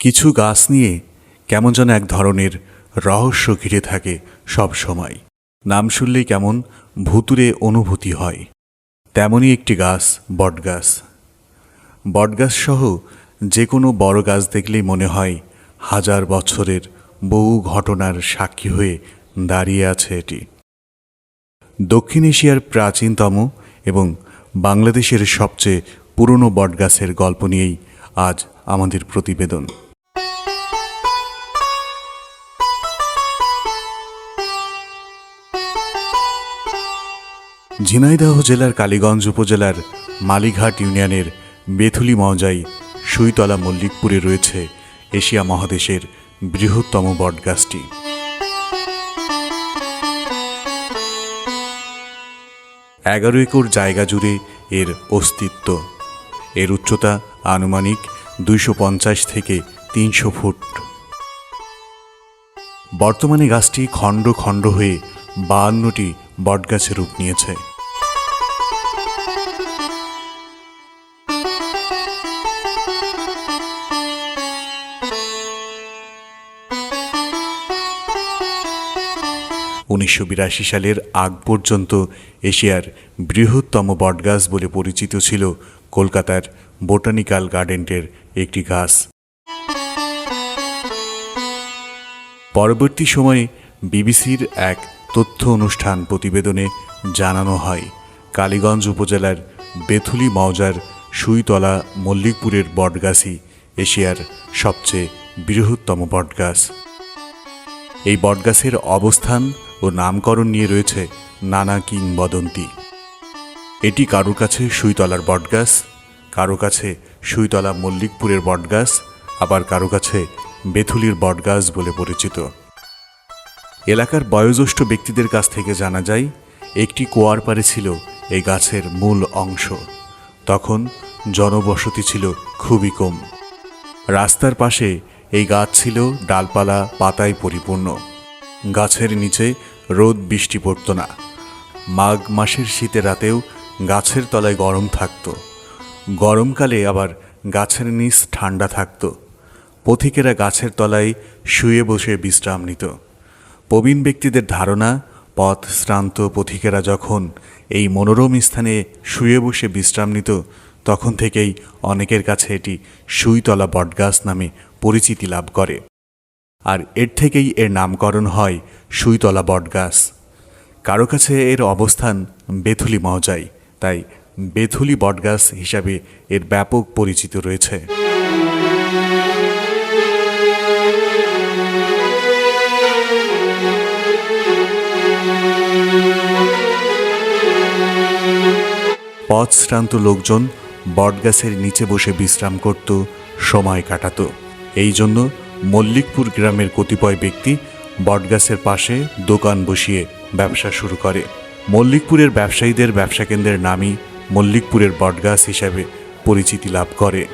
কিছু গাছ নিয়ে কেমন যেন এক ধরনের রহস্য ঘিরে থাকে সব সময়। নাম শুনলেই কেমন ভুতুরে অনুভূতি হয়। তেমনই একটি গাছ, বটগাছ। বটগাছ সহ যে কোনো বড় গাছ দেখলেই মনে হয় হাজার বছরের বহু ঘটনার সাক্ষী হয়ে দাঁড়িয়ে আছে এটি। দক্ষিণ এশিয়ার প্রাচীনতম এবং বাংলাদেশের সবচেয়ে পুরনো বটগাছের গল্প নিয়েই আজ আমাদের প্রতিবেদন। ঝিনাইদহ জেলার কালীগঞ্জ উপজেলার মালিঘাট ইউনিয়নের বেথুলি মৌজাই সুইতলা মল্লিকপুরে রয়েছে এশিয়া মহাদেশের বৃহত্তম বটগাছটি। এগারো একর জায়গা জুড়ে এর অস্তিত্ব। এর উচ্চতা আনুমানিক দুইশো পঞ্চাশ থেকে তিনশো ফুট। বর্তমানে গাছটি খণ্ড খণ্ড হয়ে বাহান্নটি বটগাছের রূপ নিয়েছে। উনিশশো বিরাশি সালের আগ পর্যন্ত এশিয়ার বৃহত্তম বটগাছ বলে পরিচিত ছিল কলকাতার বোটানিক্যাল গার্ডেনের একটি গাছ। পরবর্তী সময়ে বিবিসির এক তথ্য অনুষ্ঠান প্রতিবেদনে জানানো হয়, কালীগঞ্জ উপজেলার বেথুলি মৌজার সুইতলা মল্লিকপুরের বটগাছই এশিয়ার সবচেয়ে বৃহত্তম বটগাছ। এই বটগাছের অবস্থান ও নামকরণ নিয়ে রয়েছে নানা কিংবদন্তি। এটি কারোর কাছে সুইতলার বটগাছ কারও কাছে সুইতলা মল্লিকপুরের বটগাছ, আবার কারও কাছে বেথুলির বটগাছ বলে পরিচিত। এলাকার বয়োজ্যেষ্ঠ ব্যক্তিদের কাছ থেকে জানা যায়, একটি কুয়ার পারে ছিল এই গাছের মূল অংশ। তখন জনবসতি ছিল খুবই কম। রাস্তার পাশে এই গাছ ছিল ডালপালা পাতায় পরিপূর্ণ। গাছের নিচে রোদ বৃষ্টি পড়ত না। মাঘ মাসের শীতে রাতেও গাছের তলায় গরম থাকত। গরমকালে আবার গাছের নিচ ঠান্ডা থাকত। পথিকেরা গাছের তলায় শুয়ে বসে বিশ্রাম নিত। প্রবীণ ব্যক্তিদের ধারণা, পথ শ্রান্ত পথিকেরা যখন এই মনোরম স্থানে শুয়ে বসে বিশ্রাম নিত, তখন থেকেই অনেকের কাছে এটি সুইতলা বটগাছ নামে পরিচিতি লাভ করে। আর এর থেকেই এর নামকরণ হয় সুইতলা বটগাছ। কারও কাছে এর অবস্থান বেথুলি মৌজাই তাই বেথুলি বটগাছ হিসাবে এর ব্যাপক পরিচিত রয়েছে। পথশ্রান্ত লোকজন বটগাছের নিচে বসে বিশ্রাম করত, সময় কাটাত। এই জন্য মল্লিকপুর গ্রামের কতিপয় ব্যক্তি বটগাছের পাশে দোকান বসিয়ে ব্যবসা শুরু করে। মল্লিকপুরের ব্যবসায়ীদের ব্যবসা কেন্দ্রের নামই মল্লিকপুরের বটগাছ হিসাবে পরিচিতি লাভ করে।